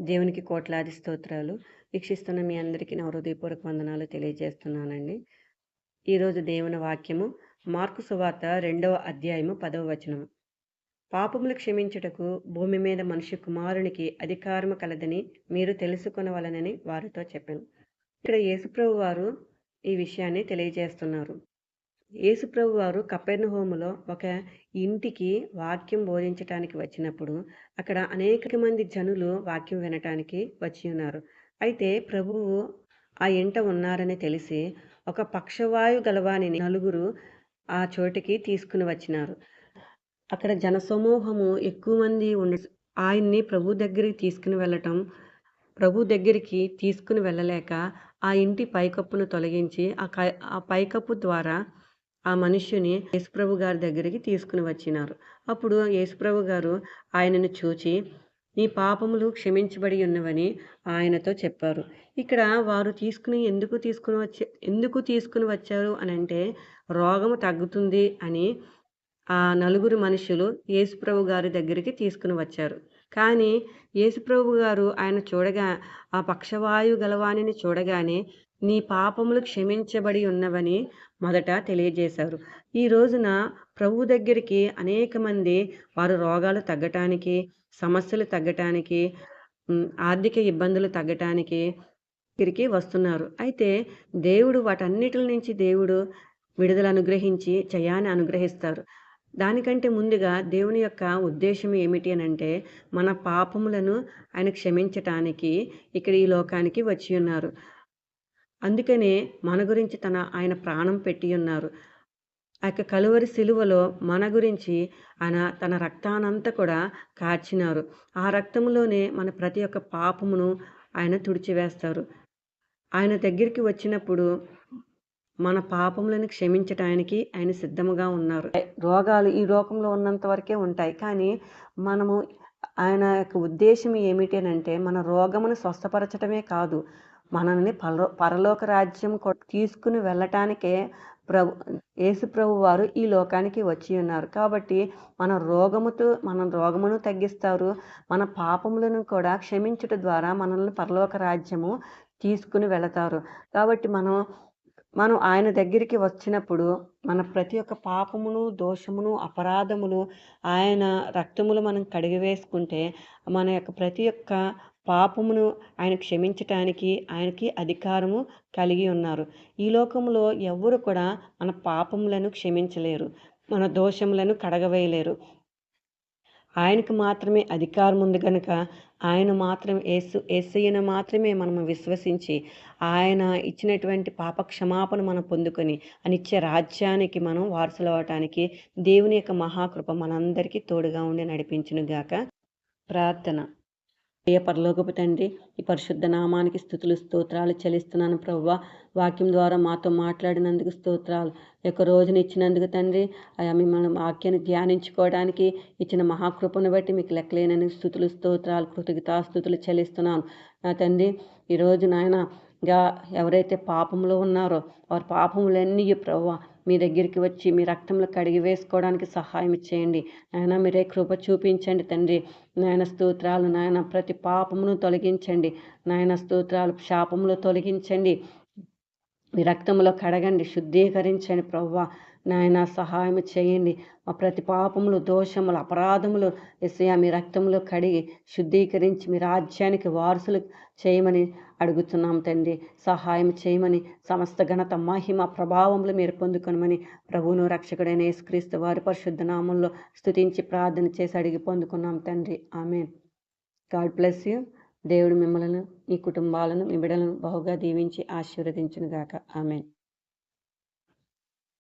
దేవునికి కోట్లాది స్తోత్రాలు. వీక్షిస్తున్న మీ అందరికీ నా హృదయపూర్వక వందనాలు తెలియజేస్తున్నానండి. ఈరోజు దేవుని వాక్యము మార్కు సువార్త రెండవ అధ్యాయము పదవ వచనము. పాపములు క్షమించుటకు భూమి మీద మనిషి కుమారునికి అధికారము కలదని మీరు తెలుసుకొనవలనని వారితో చెప్పాను. ఇక్కడ యేసుప్రభు వారు ఈ విషయాన్ని తెలియజేస్తున్నారు. యేసుప్రభు వారు కపెర్నహోములో ఒక ఇంటికి వాక్యం బోధించటానికి వచ్చినప్పుడు అక్కడ అనేక మంది జనులు వాక్యం వినటానికి వచ్చి ఉన్నారు. అయితే ప్రభువు ఆ ఇంట ఉన్నారని తెలిసి ఒక పక్షవాయు గలవాని నలుగురు ఆ చోటికి తీసుకుని వచ్చినారు. అక్కడ జనసమూహము ఎక్కువ మంది ఉండ ఆయన్ని ప్రభు దగ్గరికి తీసుకుని వెళ్ళటం ప్రభు దగ్గరికి తీసుకుని వెళ్ళలేక ఆ ఇంటి పైకప్పును తొలగించి ఆ ఆ పైకప్పు ద్వారా ఆ మనుష్యుని యేసుప్రభు గారి దగ్గరికి తీసుకుని వచ్చినారు. అప్పుడు యేసుప్రభు గారు ఆయనను చూచి నీ పాపములు క్షమించబడి ఉన్నవని ఆయనతో చెప్పారు. ఇక్కడ వారు తీసుకుని ఎందుకు తీసుకుని వచ్చే ఎందుకు తీసుకుని వచ్చారు అని అంటే రోగము తగ్గుతుంది అని ఆ నలుగురు మనుషులు యేసుప్రభు గారి దగ్గరికి తీసుకుని వచ్చారు. కానీ యేసుప్రభు గారు ఆయన చూడగా ఆ పక్షవాయు గలవాణిని చూడగానే నీ పాపములు క్షమించబడి ఉన్నవని మొదట తెలియజేశారు. ఈ రోజున ప్రభు దగ్గరికి అనేక మంది వారు రోగాలు తగ్గటానికి సమస్యలు తగ్గటానికి ఆర్థిక ఇబ్బందులు తగ్గటానికి తిరిగి వస్తున్నారు. అయితే దేవుడు వాటన్నిటి నుంచి దేవుడు విడుదల అనుగ్రహించి జయాన్ని అనుగ్రహిస్తారు. దానికంటే ముందుగా దేవుని యొక్క ఉద్దేశం ఏమిటి అని అంటే మన పాపములను ఆయన క్షమించటానికి ఇక్కడ ఈ లోకానికి వచ్చి ఉన్నారు. అందుకనే మన గురించి తన ఆయన ప్రాణం పెట్టి ఉన్నారు. ఆ యొక్క కలువరి సిలువలో మన గురించి ఆయన తన రక్తానంతా కూడా కార్చినారు. ఆ రక్తంలోనే మన ప్రతి ఒక్క పాపమును ఆయన తుడిచివేస్తారు. ఆయన దగ్గరికి వచ్చినప్పుడు మన పాపములను క్షమించటానికి ఆయన సిద్ధముగా ఉన్నారు. రోగాలు ఈ లోకంలో ఉన్నంత వరకే ఉంటాయి. కానీ మనము ఆయన యొక్క ఉద్దేశం ఏమిటి అంటే మన రోగమును స్వస్థపరచటమే కాదు. మనల్ని పరలో పరలోక రాజ్యం తీసుకుని వెళ్ళటానికే ప్రభు యేసు ప్రభు వారు ఈ లోకానికి వచ్చి ఉన్నారు. కాబట్టి మన రోగముతో మన రోగమును తగ్గిస్తారు. మన పాపములను కూడా క్షమించుట ద్వారా మనల్ని పరలోక రాజ్యము తీసుకుని వెళతారు. కాబట్టి మనం మనం ఆయన దగ్గరికి వచ్చినప్పుడు మన ప్రతి ఒక్క పాపమును దోషమును అపరాధమును ఆయన రక్తములు మనం కడిగి వేసుకుంటే మన యొక్క ప్రతి ఒక్క పాపమును ఆయన క్షమించటానికి ఆయనకి అధికారము కలిగి ఉన్నారు. ఈ లోకంలో ఎవరు కూడా మన పాపములను క్షమించలేరు మన దోషములను కడగవేయలేరు. ఆయనకు మాత్రమే అధికారం ఉంది కనుక ఆయన మాత్రం ఏసు ఏసయ్యను మాత్రమే మనం విశ్వసించి ఆయన ఇచ్చినటువంటి పాప క్షమాపణ మనం పొందుకొని అనిచ్చే రాజ్యానికి మనం వారసులు అవటానికి దేవుని యొక్క మహాకృప మనందరికీ తోడుగా ఉండి నడిపించునుగాక. ప్రార్థన. ప్రియ పరలోకపు తండ్రి ఈ పరిశుద్ధ నామానికి స్థుతులు స్తోత్రాలు చెల్లిస్తున్నాను ప్రవ్వ. వాక్యం ద్వారా మాతో మాట్లాడినందుకు స్తోత్రాలు. యొక్క రోజుని ఇచ్చినందుకు తండ్రి అయా మిమ్మల్ని వాక్యాన్ని ధ్యానించుకోవడానికి ఇచ్చిన మహాకృపను బట్టి మీకు లెక్కలేనని స్థుతులు స్తోత్రాలు కృతజ్ఞతాస్థుతులు చెల్లిస్తున్నాను. నా తండ్రి ఈరోజు నాయన గా ఎవరైతే పాపంలో ఉన్నారో వారి పాపములన్నీ ప్రభు మీ దగ్గరికి వచ్చి మీ రక్తంలో కడిగి వేసుకోవడానికి సహాయం చేయండి. నాయన మీరే కృప చూపించండి తండ్రి. నాయన స్తోత్రాలు నాయన ప్రతి పాపమును తొలగించండి. నాయన స్తోత్రాలు శాపములు తొలగించండి. మీ రక్తంలో కడగండి శుద్ధీకరించండి ప్రవ్వ. నాయన సహాయం చేయండి. మా ప్రతి పాపములు దోషములు అపరాధములు ఎస్ఐ మీ రక్తంలో కడిగి శుద్ధీకరించి మీ రాజ్యానికి వారసులు చేయమని అడుగుతున్నాం తండ్రి. సహాయం చేయమని సమస్త ఘనత మహిమ ప్రభావములు మీరు పొందుకొనమని ప్రభువును రక్షకుడైన యేసుక్రీస్తు వారి పరిశుద్ధ నామంలో స్థుతించి ప్రార్థన చేసి అడిగి పొందుకున్నాం తండ్రి. ఆమె గాడ్ బ్లెస్ యూ. దేవుడు మిమ్మలను మీ కుటుంబాలను మీ బిడలను బహుగా దీవించి ఆశీర్వదించునుగాక. ఆమెన్.